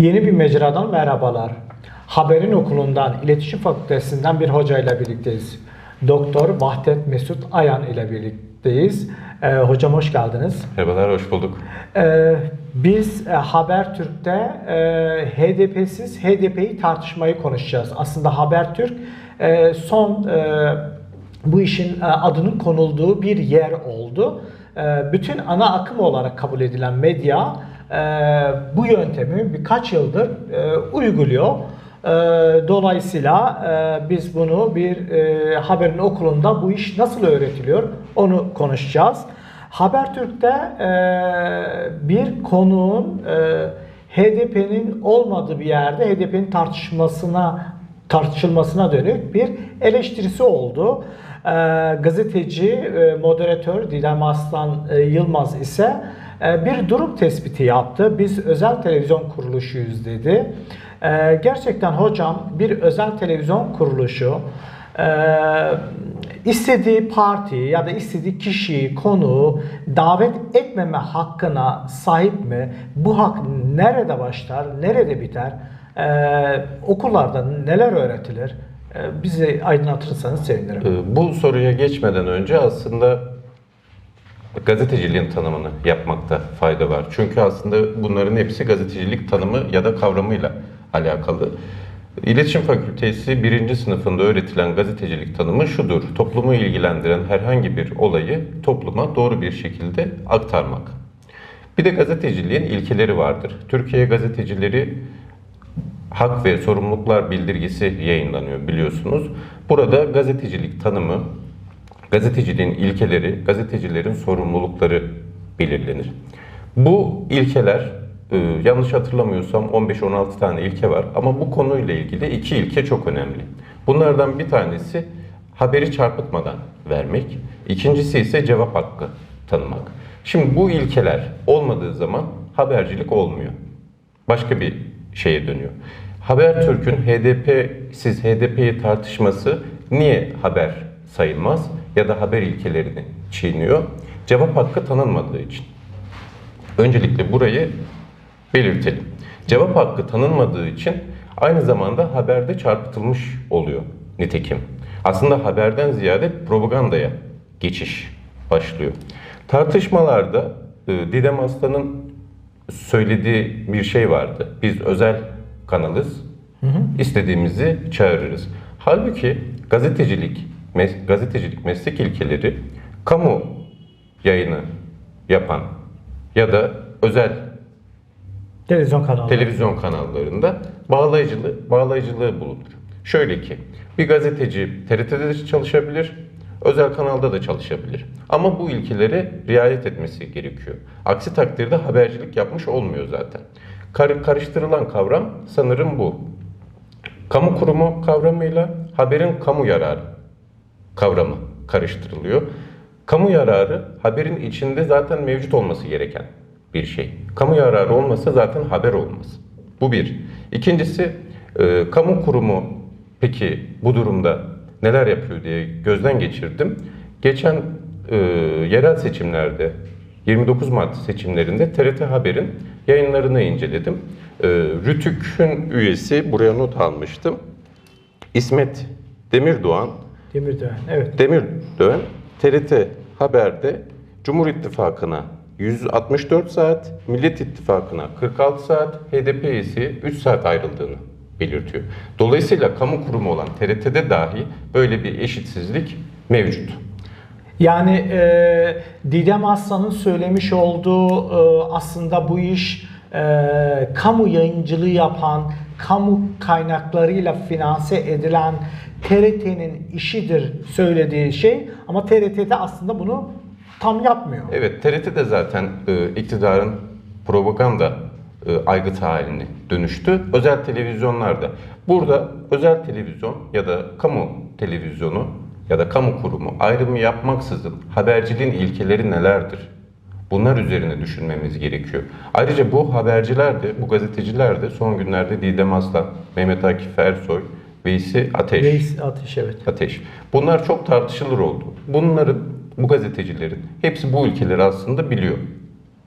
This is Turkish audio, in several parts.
Yeni bir mecradan merhabalar. Haberin okulundan, iletişim fakültesinden bir hocayla birlikteyiz. Doktor Vahdet Mesut Ayan ile birlikteyiz. Ee, hocam hoş geldiniz. Merhabalar, hoş bulduk. Ee, biz e, Habertürk'te e, HDP'siz HDP'yi tartışmayı konuşacağız. Aslında Habertürk e, son e, bu işin e, adının konulduğu bir yer oldu. E, bütün ana akım olarak kabul edilen medya bu yöntemi birkaç yıldır e, uyguluyor. E, Dolayısıyla e, biz bunu bir e, haberin okulunda bu iş nasıl öğretiliyor onu konuşacağız. Habertürk'te bir konuğun HDP'nin olmadığı bir yerde HDP'nin tartışmasına tartışılmasına dönük bir eleştirisi oldu. E, gazeteci, moderatör Didem Aslan Yılmaz ise bir durum tespiti yaptı. Biz özel televizyon kuruluşuyuz dedi. E, gerçekten hocam bir özel televizyon kuruluşu e, istediği partiyi ya da istediği kişiyi, konuğu davet etmeme hakkına sahip mi? Bu hak nerede başlar, nerede biter? Ee, okullarda neler öğretilir? Ee, bizi aydınlatırsanız sevinirim. Ee, Bu soruya geçmeden önce aslında gazeteciliğin tanımını yapmakta fayda var. Çünkü aslında bunların hepsi gazetecilik tanımı ya da kavramıyla alakalı. İletişim Fakültesi birinci sınıfında öğretilen gazetecilik tanımı şudur. Toplumu ilgilendiren herhangi bir olayı topluma doğru bir şekilde aktarmak. Bir de gazeteciliğin ilkeleri vardır. Türkiye gazetecileri hak ve sorumluluklar bildirgesi yayınlanıyor biliyorsunuz. Burada gazetecilik tanımı, gazeteciliğin ilkeleri, gazetecilerin sorumlulukları belirlenir. Bu ilkeler e, yanlış hatırlamıyorsam 15-16 tane ilke var ama bu konuyla ilgili iki ilke çok önemli. Bunlardan bir tanesi haberi çarpıtmadan vermek, ikincisi ise cevap hakkı tanımak. Şimdi bu ilkeler olmadığı zaman habercilik olmuyor başka bir şeye dönüyor. Habertürk'ün HDP siz HDP'yi tartışması niye haber sayılmaz ya da haber ilkelerini çiğniyor? Cevap hakkı tanınmadığı için. Öncelikle burayı belirtelim. Cevap hakkı tanınmadığı için aynı zamanda haberde çarpıtılmış oluyor nitekim. Aslında haberden ziyade propagandaya geçiş başlıyor. Tartışmalarda e, Didem Aslan'ın söylediği bir şey vardı. Biz özel kanalız. istediğimizi çağırırız. Halbuki gazetecilik, mes- gazetecilik meslek ilkeleri kamu yayını yapan ya da özel Televizyon kanalı. televizyon kanallarında bağlayıcılığı, bağlayıcılığı bulunur. Şöyle ki bir gazeteci TRT'de de çalışabilir, özel kanalda da çalışabilir. Ama bu ilkelere riayet etmesi gerekiyor. Aksi takdirde habercilik yapmış olmuyor zaten. Kar- karıştırılan kavram sanırım bu. Kamu kurumu kavramıyla haberin kamu yararı kavramı karıştırılıyor. Kamu yararı haberin içinde zaten mevcut olması gereken bir şey. Kamu yararı olmasa zaten haber olmaz. Bu bir. İkincisi, e, kamu kurumu peki bu durumda neler yapıyor diye gözden geçirdim. Geçen e, yerel seçimlerde 29 Mart seçimlerinde TRT Haber'in yayınlarını inceledim. E, Rütük'ün üyesi, buraya not almıştım. İsmet Demirdoğan Demirdoğan. Evet. Demirören TRT Haber'de Cumhur İttifakı'na 164 saat, Millet İttifakı'na 46 saat, HDP ise 3 saat ayrıldığını belirtiyor. Dolayısıyla kamu kurumu olan TRT'de dahi böyle bir eşitsizlik mevcut. Yani e, Didem Aslan'ın söylemiş olduğu e, aslında bu iş e, kamu yayıncılığı yapan, kamu kaynaklarıyla finanse edilen TRT'nin işidir söylediği şey ama TRT'de aslında bunu tam yapmıyor. Evet, TRT de zaten e, iktidarın propaganda e, aygıtı haline dönüştü. Özel televizyonlarda. Burada özel televizyon ya da kamu televizyonu ya da kamu kurumu ayrımı yapmaksızın haberciliğin ilkeleri nelerdir? Bunlar üzerine düşünmemiz gerekiyor. Ayrıca bu haberciler de, bu gazeteciler de son günlerde Didem Aslan, Mehmet Akif Ersoy, Veysi Ateş. Reis Ateş evet. Ateş. Bunlar çok tartışılır oldu. Bunların, bu gazetecilerin hepsi bu ülkeleri aslında biliyor.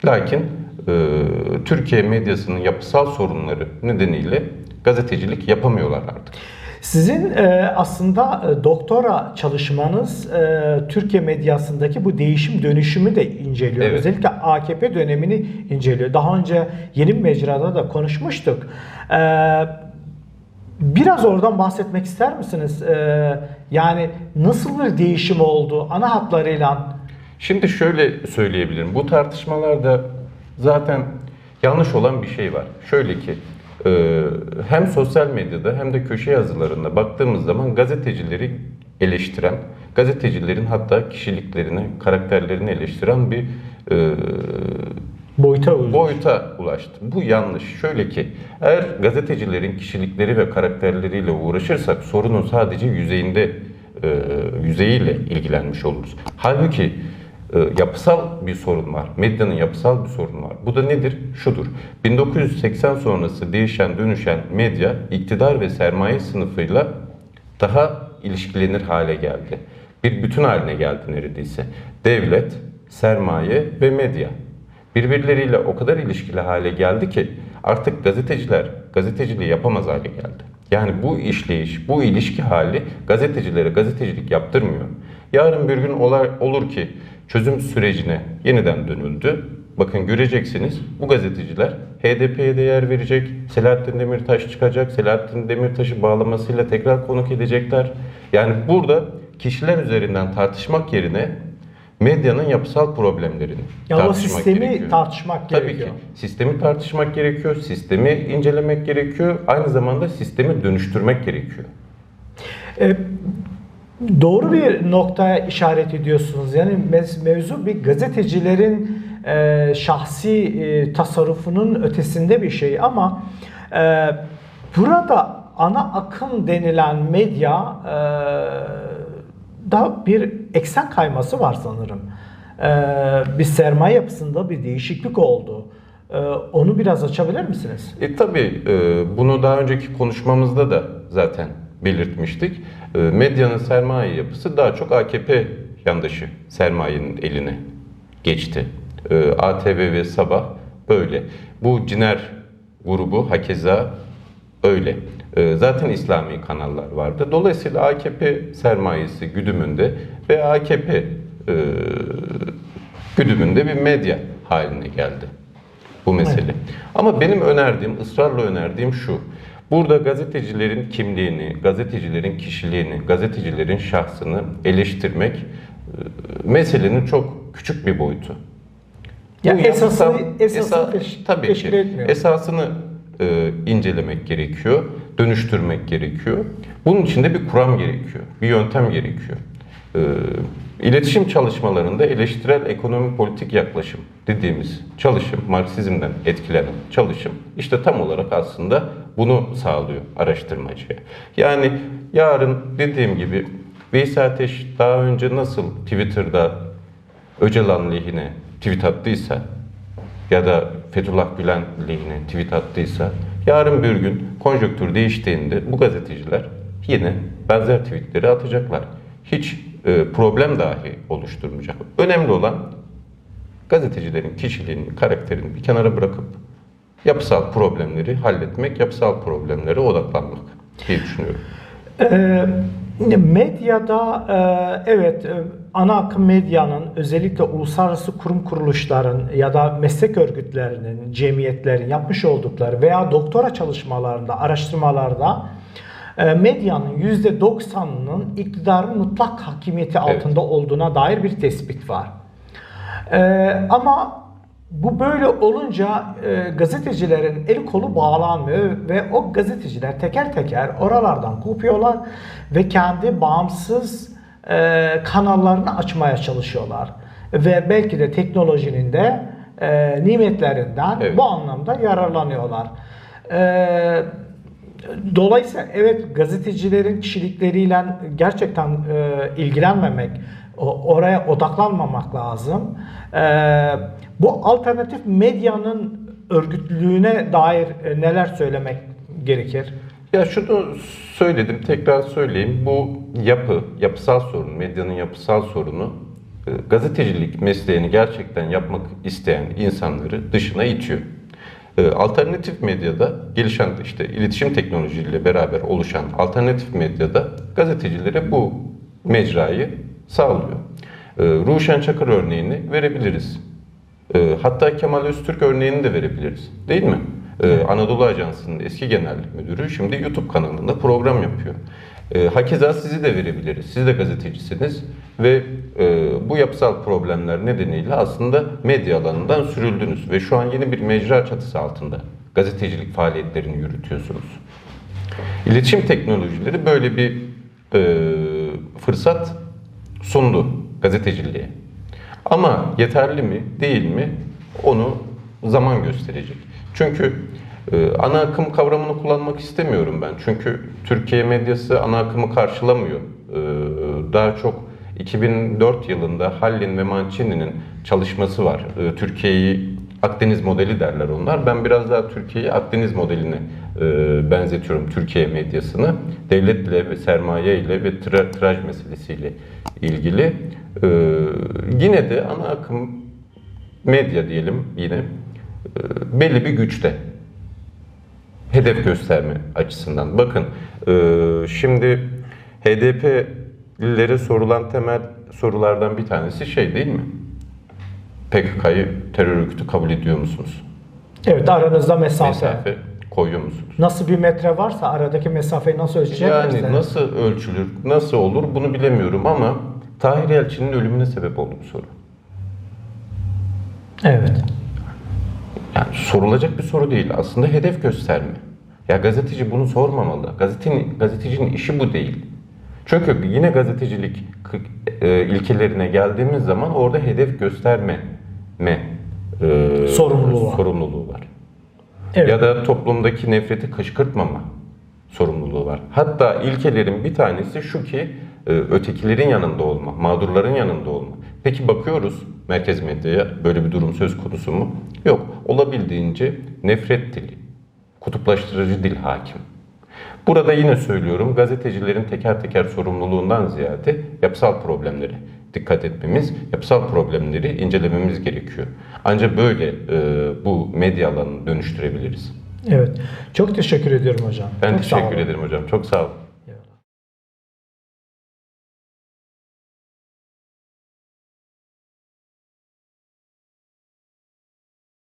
Lakin e, Türkiye medyasının yapısal sorunları nedeniyle gazetecilik yapamıyorlar artık. Sizin e, aslında e, doktora çalışmanız e, Türkiye medyasındaki bu değişim dönüşümü de inceliyor. Evet. Özellikle AKP dönemini inceliyor. Daha önce yeni bir mecrada da konuşmuştuk. E, biraz oradan bahsetmek ister misiniz? E, yani nasıl bir değişim oldu ana hatlarıyla? Şimdi şöyle söyleyebilirim. Bu tartışmalarda zaten yanlış olan bir şey var. Şöyle ki hem sosyal medyada hem de köşe yazılarında baktığımız zaman gazetecileri eleştiren, gazetecilerin hatta kişiliklerini, karakterlerini eleştiren bir e, Boyuta uygun. boyuta ulaştı. Bu yanlış. Şöyle ki eğer gazetecilerin kişilikleri ve karakterleriyle uğraşırsak sorunun sadece yüzeyinde e, yüzeyiyle ilgilenmiş oluruz. Halbuki yapısal bir sorun var. Medyanın yapısal bir sorunu var. Bu da nedir? Şudur. 1980 sonrası değişen dönüşen medya iktidar ve sermaye sınıfıyla daha ilişkilenir hale geldi. Bir bütün haline geldi neredeyse. Devlet, sermaye ve medya birbirleriyle o kadar ilişkili hale geldi ki artık gazeteciler gazeteciliği yapamaz hale geldi. Yani bu işleyiş, bu ilişki hali gazetecilere gazetecilik yaptırmıyor. Yarın bir gün olay, olur ki çözüm sürecine yeniden dönüldü. Bakın göreceksiniz bu gazeteciler HDP'ye de yer verecek. Selahattin Demirtaş çıkacak. Selahattin Demirtaş'ı bağlamasıyla tekrar konuk edecekler. Yani burada kişiler üzerinden tartışmak yerine medyanın yapısal problemlerini Ya tartışmak sistemi gerekiyor. tartışmak Tabii gerekiyor. ki. Sistemi tartışmak gerekiyor, sistemi incelemek gerekiyor. Aynı zamanda sistemi dönüştürmek gerekiyor. E, doğru bir noktaya işaret ediyorsunuz. Yani mevzu bir gazetecilerin e, şahsi e, tasarrufunun ötesinde bir şey ama e, burada ana akım denilen medya e, da bir eksen kayması var sanırım. Bir sermaye yapısında bir değişiklik oldu. Onu biraz açabilir misiniz? E tabii e, bunu daha önceki konuşmamızda da zaten belirtmiştik. E, medyanın sermaye yapısı daha çok AKP yandaşı sermayenin eline geçti. E, ATV ve Sabah böyle. Bu Ciner grubu hakeza öyle. E, zaten İslami kanallar vardı. Dolayısıyla AKP sermayesi güdümünde ve AKP e, güdümünde bir medya haline geldi bu mesele. Ama benim önerdiğim, ısrarla önerdiğim şu. Burada gazetecilerin kimliğini, gazetecilerin kişiliğini, gazetecilerin şahsını eleştirmek e, meselenin çok küçük bir boyutu. Ya Bu esası, yanlış- esası esa- tabii ki. etmiyor. Esasını e, incelemek gerekiyor, dönüştürmek gerekiyor. Bunun için de bir kuram gerekiyor, bir yöntem gerekiyor. E, iletişim çalışmalarında eleştirel ekonomi politik yaklaşım dediğimiz çalışım, Marksizmden etkilenen çalışım işte tam olarak aslında bunu sağlıyor araştırmacıya. Yani yarın dediğim gibi Veysel Ateş daha önce nasıl Twitter'da Öcalan lehine tweet attıysa ya da Fethullah Gülen lehine tweet attıysa yarın bir gün konjonktür değiştiğinde bu gazeteciler yine benzer tweetleri atacaklar. Hiç e, problem dahi oluşturmayacak. Önemli olan gazetecilerin kişiliğini, karakterini bir kenara bırakıp yapısal problemleri halletmek, yapısal problemlere odaklanmak diye düşünüyorum. Ee, medyada e, evet e, ana akım medyanın özellikle uluslararası kurum kuruluşların ya da meslek örgütlerinin, cemiyetlerin yapmış oldukları veya doktora çalışmalarında, araştırmalarda e, medyanın %90'ının iktidarın mutlak hakimiyeti altında olduğuna dair bir tespit var. Ee, ama bu böyle olunca e, gazetecilerin eli kolu bağlanmıyor ve o gazeteciler teker teker oralardan kopuyorlar ve kendi bağımsız e, kanallarını açmaya çalışıyorlar. Ve belki de teknolojinin de e, nimetlerinden Evet. bu anlamda yararlanıyorlar. E, Dolayısıyla evet gazetecilerin kişilikleriyle gerçekten e, ilgilenmemek, o- oraya odaklanmamak lazım. E, bu alternatif medyanın örgütlülüğüne dair e, neler söylemek gerekir? Ya şunu söyledim, tekrar söyleyeyim. Bu yapı, yapısal sorun, medyanın yapısal sorunu e, gazetecilik mesleğini gerçekten yapmak isteyen insanları dışına itiyor. E, Alternatif medyada gelişen işte iletişim teknolojileriyle beraber oluşan alternatif medyada gazetecilere bu mecrayı sağlıyor. Ruşen Çakır örneğini verebiliriz. E, Hatta Kemal Öztürk örneğini de verebiliriz. Değil mi? E, Anadolu Ajansı'nın eski genel müdürü şimdi YouTube kanalında program yapıyor. E, Hakeza sizi de verebiliriz. Siz de gazetecisiniz ve e, bu yapısal problemler nedeniyle aslında medya alanından sürüldünüz ve şu an yeni bir mecra çatısı altında gazetecilik faaliyetlerini yürütüyorsunuz. İletişim teknolojileri böyle bir e, fırsat sundu gazeteciliğe. Ama yeterli mi değil mi onu zaman gösterecek. Çünkü e, ana akım kavramını kullanmak istemiyorum ben. Çünkü Türkiye medyası ana akımı karşılamıyor. E, daha çok 2004 yılında Hallin ve Mancini'nin çalışması var. E, Türkiye'yi Akdeniz modeli derler onlar. Ben biraz daha Türkiye'yi Akdeniz modeline benzetiyorum Türkiye medyasını. Devletle ve sermaye ile ve tra- tiraj meselesiyle ilgili. E, yine de ana akım medya diyelim yine e, belli bir güçte. Hedef gösterme açısından. Bakın e, şimdi HDP'lilere sorulan temel sorulardan bir tanesi şey değil mi? PKK'yı terör örgütü kabul ediyor musunuz? Evet aranızda mesafe. Mesafe koyuyor musunuz? Nasıl bir metre varsa aradaki mesafeyi nasıl ölçeceğiz? Yani nasıl ölçülür, nasıl olur bunu bilemiyorum ama Tahir Elçi'nin ölümüne sebep oldu bu soru. Evet. Yani sorulacak bir soru değil. Aslında hedef gösterme. Ya gazeteci bunu sormamalı. Gazetenin, gazetecinin işi bu değil. Çünkü yine gazetecilik e, ilkelerine geldiğimiz zaman orada hedef gösterme me, e, Sorumluluğu sorumluluğu. Evet. Ya da toplumdaki nefreti kışkırtmama sorumluluğu var. Hatta ilkelerin bir tanesi şu ki e, ötekilerin yanında olma, mağdurların yanında olma. Peki bakıyoruz merkez medyaya böyle bir durum söz konusu mu? Yok. Olabildiğince nefret dili, kutuplaştırıcı dil hakim. Burada yine söylüyorum gazetecilerin teker teker sorumluluğundan ziyade yapısal problemlere dikkat etmemiz, yapısal problemleri incelememiz gerekiyor. Ancak böyle e, bu medya alanını dönüştürebiliriz. Evet. Çok teşekkür ediyorum hocam. Ben Çok teşekkür ederim hocam. Çok sağ olun.